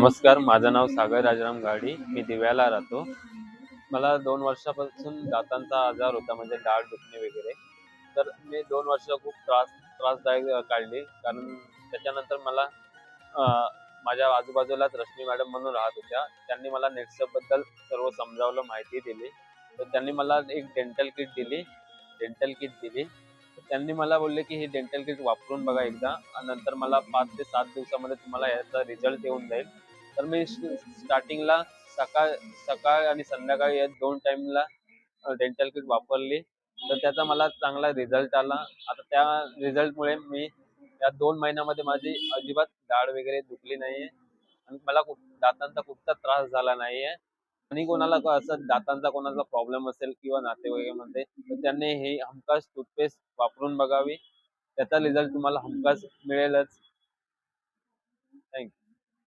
नमस्कार माझं नाव सागर राजाराम गाडी. मी दिव्याला राहतो. मला दोन वर्षापासून दातांचा आजार होता म्हणजे दाढ दुखणे वगैरे. तर मी दोन वर्ष खूप त्रास त्रासदायक काढली. कारण त्याच्यानंतर मला माझ्या आजूबाजूलाच रश्मी मॅडम म्हणून राहत होत्या. त्यांनी मला नेटसबद्दल बद्दल सर्व समजावलं माहिती दिली. तर त्यांनी मला एक डेंटल किट दिली. डेंटल किट दिली. त्यांनी मला बोलले की हे डेंटल किट वापरून बघा एकदा. नंतर मला पाच ते सात दिवसामध्ये तुम्हाला याचा रिझल्ट येऊन जाईल. तर मी स्टार्टिंगला सकाळ सकाळ आणि संध्याकाळी या दोन टाइमला डेंटल किट वापरली. तर त्याचा मला चांगला रिझल्ट आला. आता त्या रिझल्टमुळे मी या दोन महिन्यामध्ये माझी अजिबात दाढ वगैरे दुखली नाहीये. आणि मला दातांचा कुठचा त्रास झाला नाहीये. आणि कोणाला असं दातांचा कोणाचा प्रॉब्लेम असेल किंवा नातेवाईकामध्ये तर त्यांनी हे हमखास टूथपेस्ट वापरून बघावी. त्याचा रिझल्ट तुम्हाला हमखास मिळेलच. थँक्यू